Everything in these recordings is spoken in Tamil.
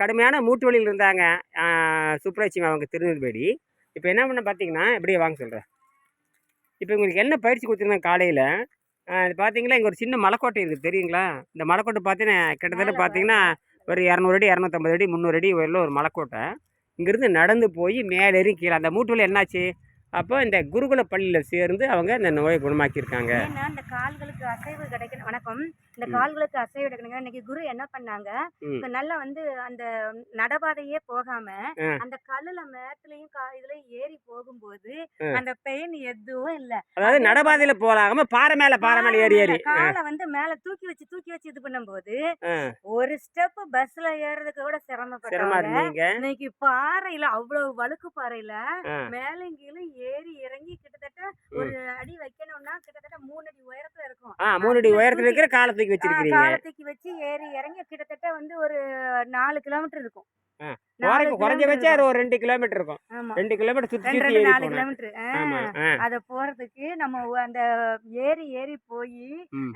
கடுமையான மூட்டு வலியில் இருந்தாங்க. சுப்ரட்சியம் அவங்க திருநெல்வேலி. இப்போ என்ன பண்ண பார்த்தீங்கன்னா இப்படியே வாங்க சொல்கிறேன் இப்போ உங்களுக்கு என்ன பயிற்சி கொடுத்துருந்தேன் காலையில்? இது பார்த்தீங்களா இங்கே ஒரு சின்ன மலைக்கோட்டை இருக்குது தெரியுங்களா? இந்த மலைக்கோட்டை பார்த்தீங்கன்னா கிட்டத்தட்ட பார்த்தீங்கன்னா ஒரு இரநூறு அடி இரநூத்தம்பது அடி முந்நூறு அடி உள்ள ஒரு மலைக்கோட்டை. இங்கேருந்து நடந்து போய் மேலேறி கீழே அந்த மூட்டு வலி என்னாச்சு? அப்போ இந்த குருகுல பள்ளியில் சேர்ந்து அவங்க இந்த நோயை குணமாக்கியிருக்காங்க. ஏன்னா இந்த கால்களுக்கு அசைவு கிடைக்கணும். வணக்கம். இந்த. கால்களுக்கு அசைவு கிடைக்கணுங்க. இன்னைக்கு குரு என்ன பண்ணாங்க. இப்ப நல்லா வந்து அந்த நடபாதையே போகாம. அந்த கல்லுல மேட்டுலயும் கா- இதுலயும் ஏறி போகும்போது. அந்த பெயின் எதுவும் இல்ல. அதாவது நடபாதையில் போகாம பாறை மேலே பாறை மேலே ஏறி ஏறி. காலை வந்து மேல தூக்கி வச்சு தூக்கி வச்சு இது பண்ணும்போது ஒரு ஸ்டெப் பஸ்ல ஏறதுக்கு கூட சிரமப்பட்டாங்க இன்னைக்கு பாறையில அவ்வளவு வழுக்கு பாறையில கீழும் ஏறி இறங்கி கிட்டத்தட்ட ஒரு அடி வைக்கணும்னா கிட்டத்தட்ட மூணு அடி உயரத்துல இருக்கும். ஆ மூணு அடி உயரத்தில் இருக்கிற காலை தூக்கி ஆ, வச்சிருக்கிறீங்க காலத்துக்கு வச்சு ஏறி இறங்கி கிட்டத்தட்ட வந்து ஒரு நாலு கிலோமீட்டர் இருக்கும். குறைஞ்சபட்சம் கிலோமீட்டர் ஒரு ரெண்டு கிலோமீட்டர் இருக்கும். ரெண்டு கிலோமீட்டர் ஏறி நாலு கிலோமீட்டர். அத போறதுக்கு நம்ம அந்த ஏறி ஏறி போய்.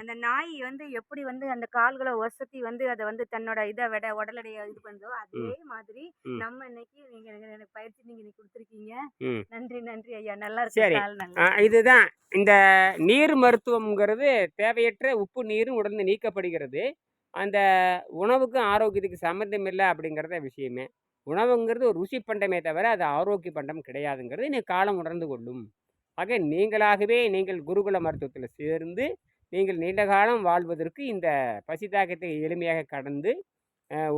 அந்த நாய் வந்து எப்படி வந்து அந்த கால்களை ஒசத்தி வந்து அதை வந்து தன்னோட இதை விட உடல் எடையை இது பண்ணுதோ அதே மாதிரி. நம்ம இன்னைக்கு நீங்க எனக்கு பயிற்சி நீங்க இன்னைக்கு கொடுத்துருக்கீங்க. நன்றி நன்றி ஐயா. நல்லா சரி. இருக்கு. இதுதான். இந்த நீர் மருத்துவம்ங்கிறது தேவையற்ற உப்பு நீரும் உடனே நீக்கப்படுகிறது. அந்த உணவுக்கும் ஆரோக்கியத்துக்கு சம்மந்தம் இல்லை அப்படிங்கிறத விஷயமே. உணவுங்கிறது ஒரு ருசி பண்டமே தவிர அது ஆரோக்கிய பண்டம் கிடையாதுங்கிறது இன்னைக்கு காலம் உணர்ந்து கொள்ளும். ஆக நீங்களாகவே நீங்கள் குருகுல மருத்துவத்தில் சேர்ந்து நீங்கள் நீண்ட காலம் வாழ்வதற்கு இந்த பசி தாக்கத்தை எளிமையாக கடந்து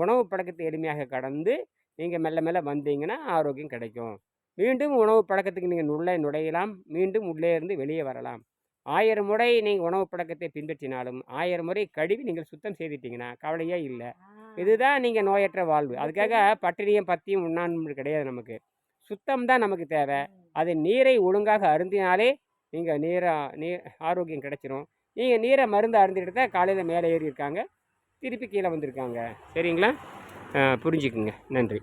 உணவு பழக்கத்தை எளிமையாக கடந்து நீங்கள் மெல்ல மெல்ல வந்தீங்கன்னா ஆரோக்கியம் கிடைக்கும். மீண்டும் உணவு பழக்கத்துக்கு நீங்கள் உள்ளே நுழையலாம். மீண்டும் உள்ளே இருந்து வெளியே வரலாம். ஆயிரம் முறை நீங்கள் உணவு பழக்கத்தை பின்பற்றினாலும் ஆயிரம் முறை கழுவி நீங்கள் சுத்தம் செய்துட்டீங்கன்னா கவலையே இல்லை. இதுதான் நீங்கள் நோயற்ற வாழ்வு. அதுக்காக பட்டினியும் பத்தியும் உண்ணான்னு கிடையாது நமக்கு. சுத்தம் தான் நமக்கு தேவை. அது நீரை ஒழுங்காக அருந்தினாலே நீங்கள் நீரை நீர் ஆரோக்கியம் கிடைச்சிரும். நீங்கள் நீரை மருந்து அருந்திட்டு தான் காலையில் மேலே ஏறி இருக்காங்க. திருப்பி கீழே வந்திருக்காங்க. சரிங்களா? புரிஞ்சுக்குங்க. நன்றி.